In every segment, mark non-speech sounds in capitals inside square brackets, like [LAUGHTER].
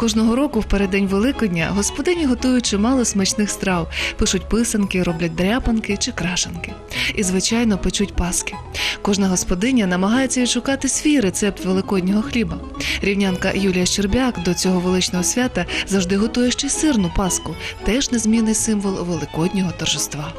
Кожного року в переддень Великодня господині готують чимало смачних страв, пишуть писанки, роблять дряпанки чи крашанки. І, звичайно, печуть паски. Кожна господиня намагається відшукати свій рецепт великоднього хліба. Рівнянка Юлія Щербяк до цього величного свята завжди готує ще сирну паску, теж незмінний символ великоднього торжества.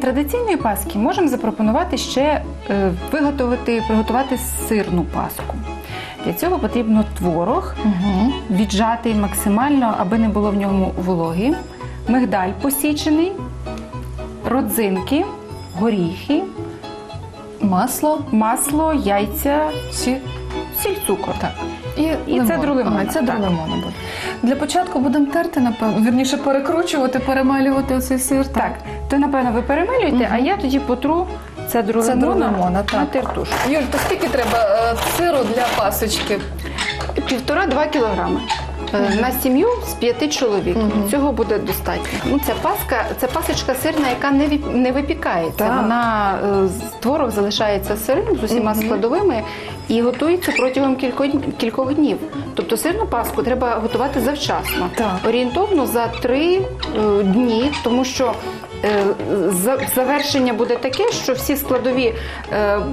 Крім традиційної паски, можемо запропонувати ще е, виготовити, приготувати сирну паску. Для цього потрібно творог, Угу. віджатий максимально, аби не було в ньому вологи, мигдаль посічений, родзинки, горіхи, Масло, масло, яйця, сіль. сіль, цукор. Так. І, І це лимона, Ага, цедру так. буде. Для початку будемо терти, напевно. Вірніше перекручувати, перемалювати оцей сир. Так, то напевно ви перемалюєте, угу. а я тоді потру це лимона, лимона, так. на тертуш. Юль, то скільки треба е, сиру для пасочки? Півтора-два кілограми. Е, На сім'ю з п'яти чоловік. Цього буде достатньо. Ну, це паска, це пасочка сирна, яка не не випікається. Так. Вона е, з- творог залишається сирим з усіма складовими і готується протягом кількох, кількох днів. Тобто сирну паску треба готувати завчасно. Так. Орієнтовно за три е, дні, тому що. Завершення буде таке, що всі складові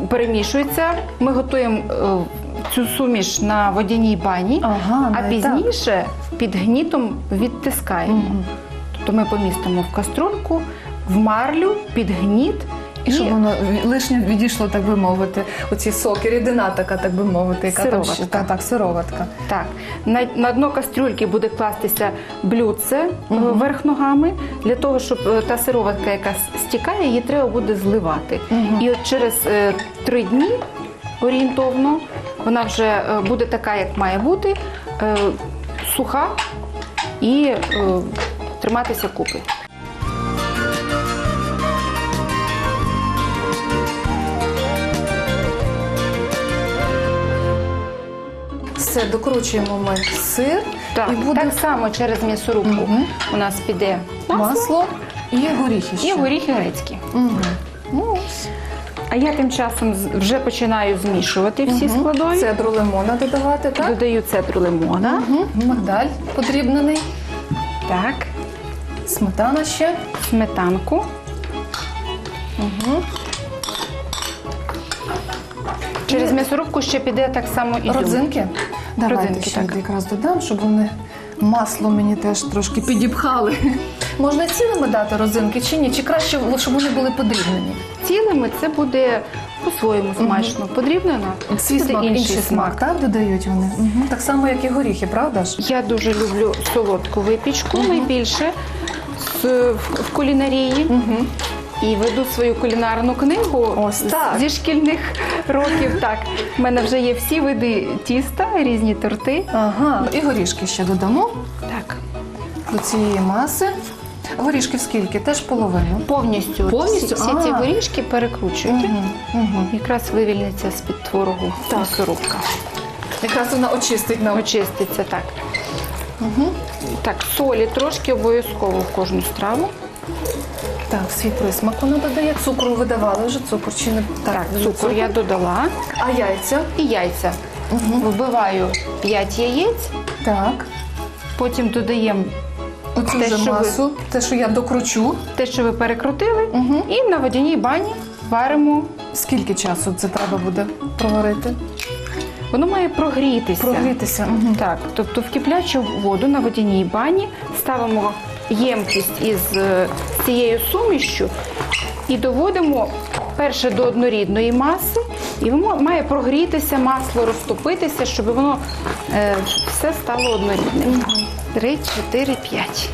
перемішуються. Ми готуємо цю суміш на водяній бані, Ага, а навіть так. пізніше під гнітом відтискаємо. Мгм. Тобто ми помістимо в каструльку, в марлю, під гніт. І щоб воно лишнє відійшло, так би мовити, оці соки, рідина така, так би мовити, яка там ще Сироватка. так, так, сироватка. Так, на, на дно кастрюльки буде кластися блюдце е, Мгм. верх ногами. Для того, щоб е, та сироватка, яка с- стікає, її треба буде зливати. Мгм. І от через е, три дні орієнтовно вона вже е, буде така, як має бути, е, суха і е, триматися купи. Все, докручуємо ми сир Так, і буде так само через м'ясорубку Мгм. у нас піде масло, масло і горіхи. ще. і горіхи грецькі. Ну, ось. А я тим часом вже починаю змішувати всі Мгм. складові. Цедру лимона додавати, так? Додаю цедру лимона. Угу. Мигдаль подрібнений, Так, сметана ще. сметанку. Угу. Через м'ясорубку ще піде так само і Родзинки. Давайте Родзинки, ще так. якраз додам, щоб вони масло мені теж трошки підіпхали. Можна цілими дати родзинки чи ні? Чи краще, щоб вони були подрібнені? Цілими це буде по-своєму смачно. Подрібнено Свій буде смак, інший, смак, так додають вони. Угу. Так само, як і горіхи, правда ж? Я дуже люблю солодку випічку найбільше з, в, кулінарії. Угу. І веду свою кулінарну книгу Ось так. зі шкільних років. Так, в мене вже є всі види тіста, різні торти. Ага, і горішки ще додамо Так, до цієї маси. Горішків скільки? Теж половину. повністю, Повністю? всі, всі ці А. горішки перекручуйте. Угу. Угу. Якраз вивільниться з-під творогу Так. м'ясорубка. Якраз вона очистить нам. Очиститься так. Угу. Так, солі трошки обов'язково в кожну страву. Так, свій присмак вона додає. Цукру видавали вже цукор чи не Так, цукор я додала. А яйця? І яйця. Вбиваю 5 яєць, Так. потім додаємо Оцю Те, вже що ви- масу, те, що я докручу. те, що ви перекрутили, Угу. і на водяній бані варимо. Скільки часу це треба буде проварити? Воно має прогрітися. Прогрітися. Угу. Так, тобто в киплячу воду на водяній бані ставимо ємкість із е, цією сумішчю і доводимо перше до однорідної маси, і воно має прогрітися, масло розтопитися, щоб воно е, все стало однорідним. Три, чотири, п'ять.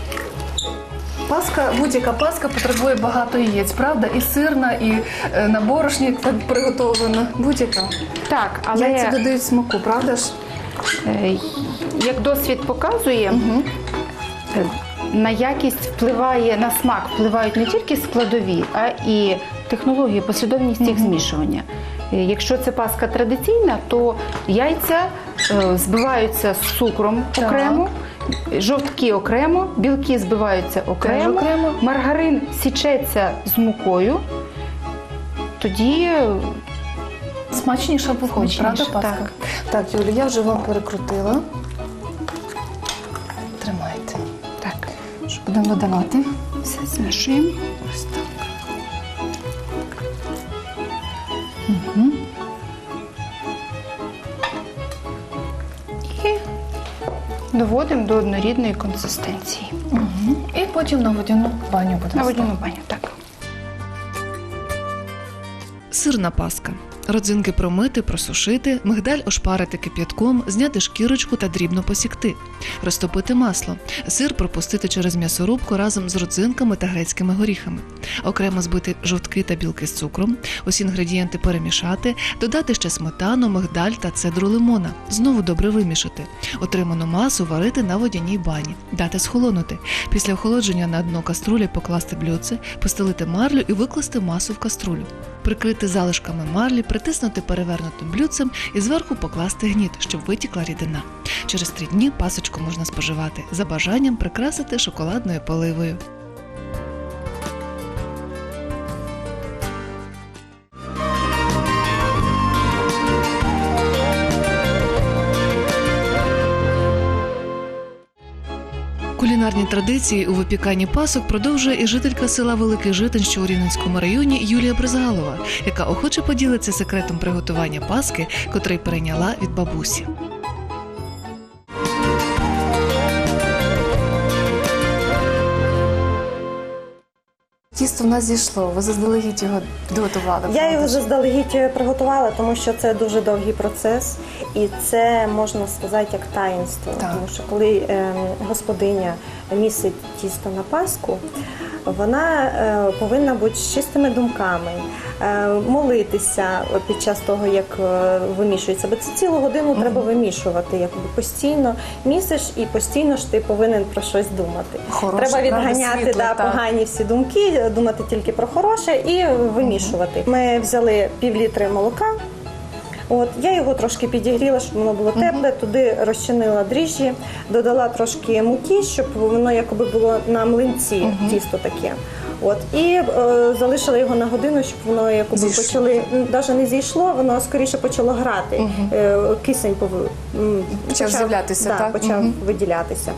Паска, будь-яка паска потребує багато яєць, правда? І сирна, і е, на борошні так приготовлена. Будь-яка. Так, але Яйця додають смаку, правда ж? е, як досвід показує, Угу. На якість впливає на смак, впливають не тільки складові, а і технології, послідовність їх змішування. Е, Якщо це паска традиційна, то яйця е, збиваються з цукром Так. окремо, Жовтки окремо, білки збиваються окремо, окремо. маргарин січеться з мукою. Тоді Смачніше виходить, правда, Смачніше, паска? Так. так, Юлі, я вже вам перекрутила. Тримайте. так, Що будемо додавати? все змішуємо. Доводимо до однорідної консистенції. Угу. І потім на водяну баню будемо. На водяну баню, так. Сирна паска. Родзинки промити, просушити, мигдаль ошпарити кип'ятком, зняти шкірочку та дрібно посікти, розтопити масло, сир пропустити через м'ясорубку разом з родзинками та грецькими горіхами, окремо збити жовтки та білки з цукром, усі інгредієнти перемішати, додати ще сметану, мигдаль та цедру лимона, знову добре вимішати, отриману масу варити на водяній бані, дати схолонути. Після охолодження на дно каструлі покласти блюдце, постелити марлю і викласти масу в каструлю прикрити залишками марлі, притиснути перевернутим блюдцем і зверху покласти гніт, щоб витікла рідина. Через три дні пасочку можна споживати за бажанням прикрасити шоколадною поливою. Кулінарні традиції у випіканні пасок продовжує і жителька села Великий Житин, що у Рівненському районі Юлія Бризгалова, яка охоче поділиться секретом приготування паски, котрий перейняла від бабусі. Тісто в нас зійшло, ви заздалегідь його підготували. Я його заздалегідь приготувала, тому що це дуже довгий процес, і це можна сказати як таїнство. Так. Тому що коли е, господиня місить тісто на паску, вона е, повинна бути з чистими думками, е, молитися під час того, як е, вимішується. Бо це цілу годину треба вимішувати, якби постійно місиш і постійно ж ти повинен про щось думати. Хороше, треба відганяти світле, да, погані всі думки, думати тільки про хороше і вимішувати. Ми взяли пів літри молока. От я його трошки підігріла, щоб воно було тепле. Туди розчинила дріжджі, додала трошки муки, щоб воно якоби було на млинці тісто таке. От і е, залишила його на годину, щоб воно якоби Зійшло. почали навіть не зійшло, воно скоріше почало грати. Е, кисень пов... Почав з'являтися, да, так? почав Мгм. виділятися.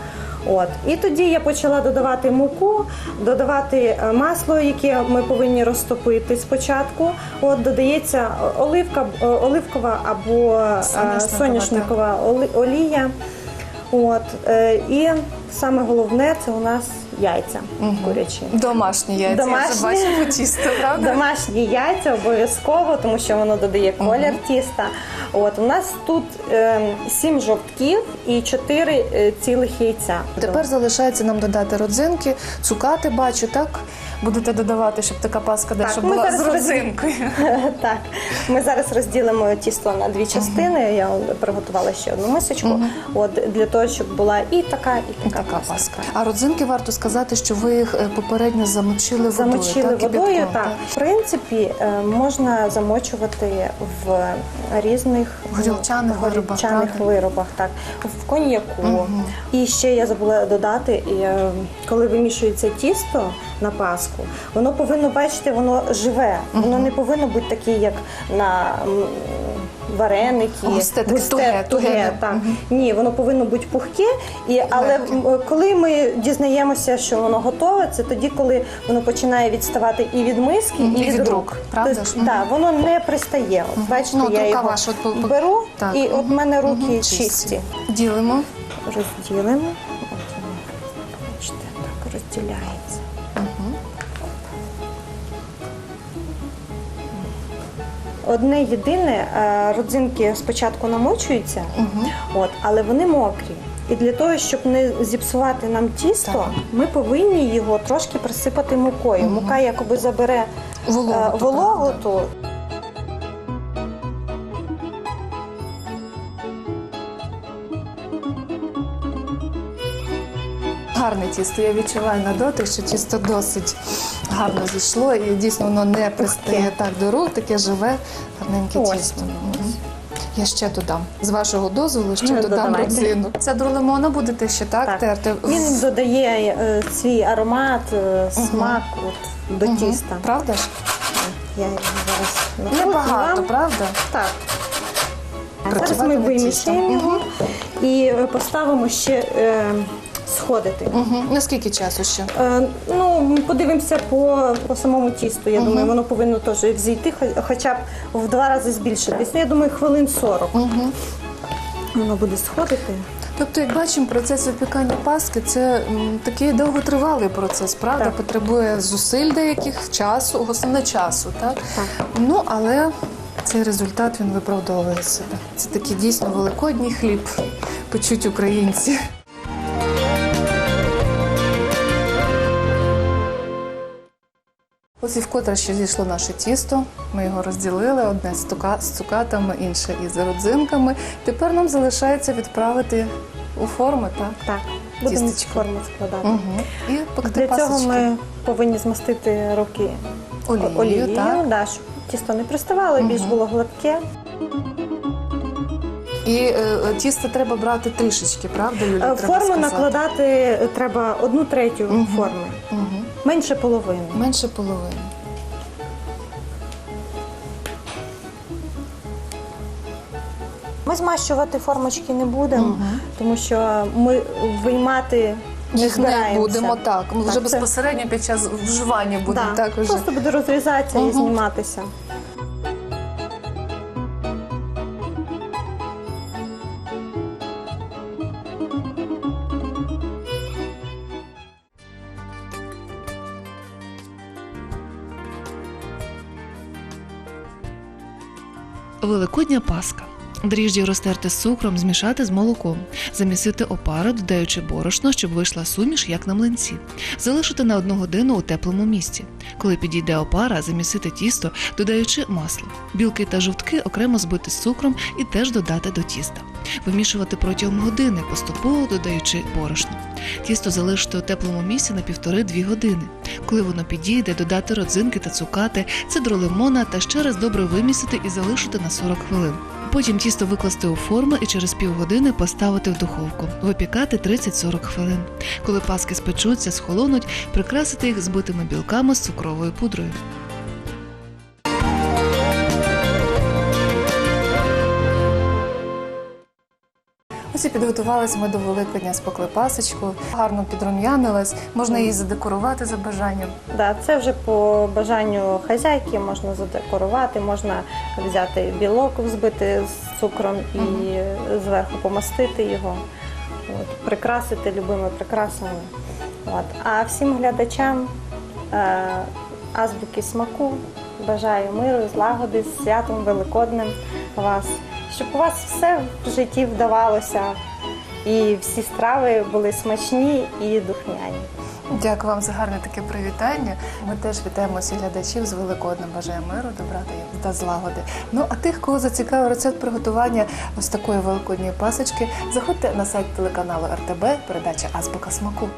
От і тоді я почала додавати муку, додавати е, масло, яке ми повинні розтопити спочатку. От додається оливка, е, оливкова або Соняшникова, соняшникова олія. От і саме головне це у нас яйця курячі. Домашні яйця. Я Домашні. вже бачу по тісту, правда? Домашні яйця обов'язково, тому що воно додає колір тіста. От у нас тут е, сім жовтків і чотири е, цілих яйця. Тепер залишається нам додати родзинки, цукати бачу, так? Будете додавати, щоб така паска дещо ми була зараз з роз- родзинкою. [LAUGHS] так, ми зараз розділимо тісто на дві частини. Я приготувала ще одну мисочку. От для того, щоб була і така, і така, Така паска. А родзинки варто сказати, що ви їх е, попередньо замочили водою. Замочили так, водою, кипятком, так. В принципі, е, можна замочувати в різних Горілчаних виробах, горілчаних правда? виробах, так. В коньяку. І ще я забула додати, і, е, коли вимішується тісто на паску, воно повинно бачити, воно живе. Воно не повинно бути таке, як на вареники. Густе, туге, туге. так. Ні, воно повинно бути пухке, і, але коли ми дізнаємося, що воно готове, це тоді, коли воно починає відставати і від миски, і, і від, рук. правда Тобто? Мгм. воно не пристає. От, бачите, Ну, я його ваша, от беру, Так, і от в мене руки мгм, чисті. Ділимо. Розділимо. Бачите, так розділяється. Одне єдине, е, родзинки спочатку намочуються, от, але вони мокрі. І для того, щоб не зіпсувати нам тісто, Так. ми повинні його трошки присипати мукою. Мука якоби забере Вологу е, ту, вологу правда. ту. Гарне тісто. Я відчуваю на дотик, що тісто досить гарно зійшло і дійсно воно не пристає так до рук, таке живе, гарненьке Ось тісто. Мгм. Я ще додам. З вашого дозволу ще Ну, додам додавайте. родзину. Цедру лимона будете ще так, Так. терти. Він додає е, свій аромат, е, смак от, до Мгм. тіста. Правда ж? Я його зараз накрутила. Небагато, правда? Так. Зараз Працювати ми над вимішаємо його і е, поставимо ще е, сходити. Угу. Наскільки часу ще? Е, ну, подивимося по, по самому тісту. Я думаю, воно повинно теж взійти, хоча б в два рази збільшитись. Ну, я думаю, хвилин 40 Угу. воно буде сходити. Тобто, як бачимо, процес випікання паски це м, такий довготривалий процес, правда? Так. Потребує зусиль деяких часу, основне часу, так? Так. Ну, але цей результат він виправдовує себе. Це такий дійсно великодній хліб, печуть українці. Ось і вкотре ще зійшло наше тісто. Ми його розділили одне з, тука- з цукатами, інше із родзинками. Тепер нам залишається відправити у форми, так? Так, будемо форму складати. Угу. І пекти Для цього ми повинні змастити руки олією, олією, так? да, щоб тісто не приставало, більш було гладке. І е, е, тісто треба брати трішечки, правда, Юлія? Е, Форму накладати треба одну третю Мгм. форми, Мгм. Менше половини. Менше половини. Ми змащувати формочки не будемо, Мгм. тому що ми виймати не Їх не будемо так. Ми вже це- безпосередньо під час вживання будемо Да, так уже. Просто буде розрізатися Мгм. і зніматися. Великодня паска. Дріжджі розтерти з цукром, змішати з молоком, замісити опару, додаючи борошно, щоб вийшла суміш, як на млинці, залишити на одну годину у теплому місці. Коли підійде опара, замісити тісто, додаючи масло. Білки та жовтки окремо збити з цукром і теж додати до тіста. Вимішувати протягом години, поступово додаючи борошно. Тісто залишити у теплому місці на півтори-дві години. Коли воно підійде, додати родзинки та цукати, цедру лимона та ще раз добре вимісити і залишити на 40 хвилин. Потім тісто викласти у форми і через півгодини поставити в духовку, випікати 30-40 хвилин. Коли паски спечуться, схолонуть, прикрасити їх збитими білками з цукровою пудрою. Ось і підготувалися ми до Великодня, спекли пасочку, гарно підрум'янилась, можна її задекорувати за бажанням. Да, це вже по бажанню хазяйки можна задекорувати, можна взяти білок, взбити з цукром і зверху помастити його, от, прикрасити любими прикрасами. От. А всім глядачам е, азбуки смаку бажаю миру, злагоди, з святом великодним вас, щоб у вас все в житті вдавалося і всі страви були смачні і духмяні. Дякую вам за гарне таке привітання. Ми теж вітаємо всіх глядачів з Великоднем. Бажаємо миру, добра та злагоди. Ну а тих, кого зацікавив рецепт приготування ось такої великодньої пасочки, заходьте на сайт телеканалу РТБ, передача Азбука смаку.